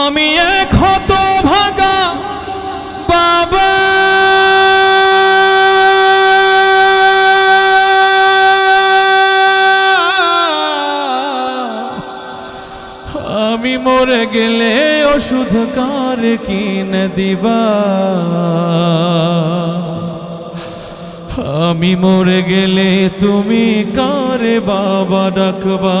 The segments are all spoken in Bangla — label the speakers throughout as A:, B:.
A: আমি এক হত ভাগা বাবা। আমি মরে গেলে ওষুধ কার কিনে দিবা? আমি মরে গেলে তুমি কারে বাবা ডাকবা?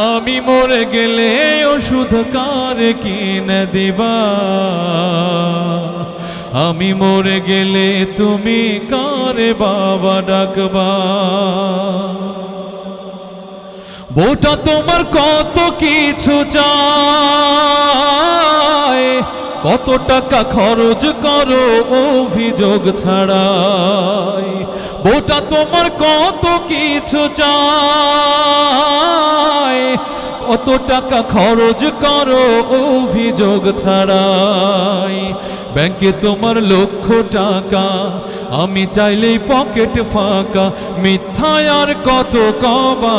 A: আমি মরে গেলে ওষুধ কার কিনে দিবা? আমি মরে গেলে তুমি কারে বাবা ডাকবা? বউটা তোমার কত কিছু চায়? কত টাকা খরচ করো অভিযোগ ছাড়াই? বউটা তোমার কত কিছু চায়? কত টাকা খরচ করো অভিযোগ ছাড়াই। ব্যাংকে তোমার লক্ষ টাকা, আমি চাইলেই পকেট ফাঁকা, মিথ্যায় আর কত কবা?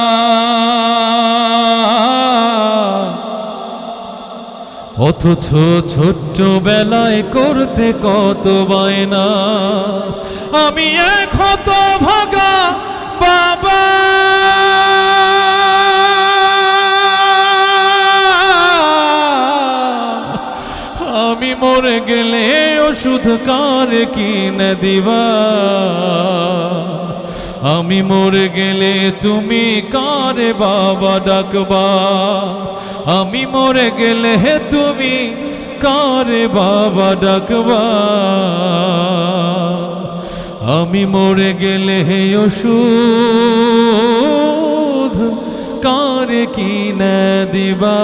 A: অথচ ছোট্ট বেলায় করতে কত বায়না। আমি এক হত ভাগা বাবা। আমি মরে গেলে ওষুধ কার কিনে দিবা? আমি মরে গেলে তুমি কারে বাবা ডাকবা? আমি মরে গেলে হে তুমি কারে বাবা ডাকবা? আমি মরে গেলে হে ওষুধ, কারে কিনে দিবা?